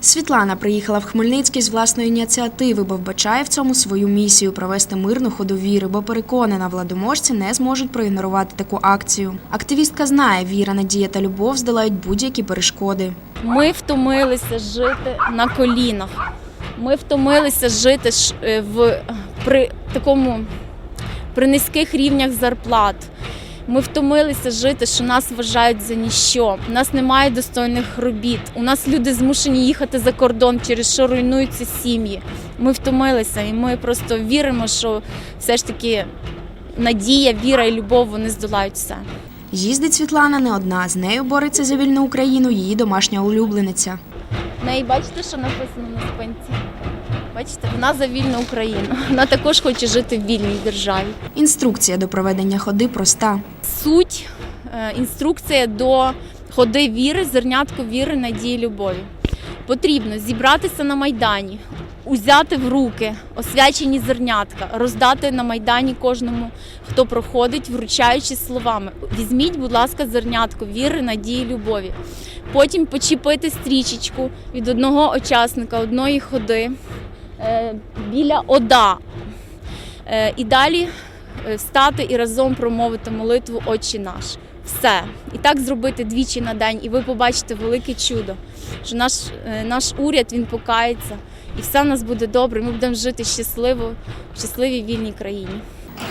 Світлана приїхала в Хмельницький з власної ініціативи, бо вбачає в цьому свою місію провести мирну ходу віри, бо переконана, владоможці не зможуть проігнорувати таку акцію. Активістка знає, віра, надія та любов здолають будь-які перешкоди. Ми втомилися жити на колінах. Ми втомилися жити е, в при такому при низьких рівнях зарплат. Ми втомилися жити, що нас вважають за ніщо. У нас немає достойних робіт. У нас люди змушені їхати за кордон, через що руйнуються сім'ї. Ми втомилися, і ми просто віримо, що все ж таки надія, віра і любов вони здолають все. Їздить Світлана не одна. З нею бореться за вільну Україну її домашня улюблениця. В неї бачите, що написано на спинці? Бачите, вона за вільну Україну. Вона також хоче жити в вільній державі. Інструкція до проведення ходи проста. Суть, е, інструкція до ходи віри, зернятко віри, надії, любові. Потрібно зібратися на майдані, узяти в руки освячені зернятка, роздати на майдані кожному, хто проходить, вручаючи словами: візьміть, будь ласка, зернятко віри, надії, любові. Потім почепити стрічечку від одного учасника одної ходи біля ОДА. Е, і далі е, встати і разом промовити молитву Отче наш. Все. І так зробити двічі на день, і ви побачите велике чудо, що наш, е, наш уряд він покається, і все в нас буде добре. Ми будемо жити щасливо, в щасливій вільній країні.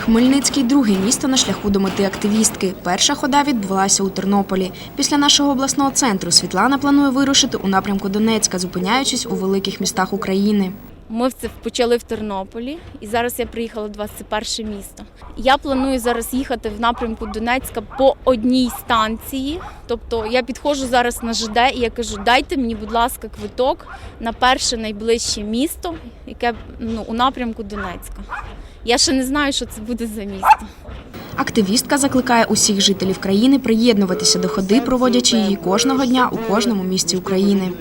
Хмельницький друге місто на шляху до мети активістки. Перша хода відбулася у Тернополі. Після нашого обласного центру Світлана планує вирушити у напрямку Донецька, зупиняючись у великих містах України. Ми це почали в Тернополі, і зараз я приїхала. Це перше місто. Я планую зараз їхати в напрямку Донецька по одній станції. Тобто я підходжу зараз на ЖД і я кажу: дайте мені, будь ласка, квиток на перше найближче місто, яке ну у напрямку Донецька. Я ще не знаю, що це буде за місто. Активістка закликає усіх жителів країни приєднуватися до ходи, проводячи її кожного дня у кожному місті України.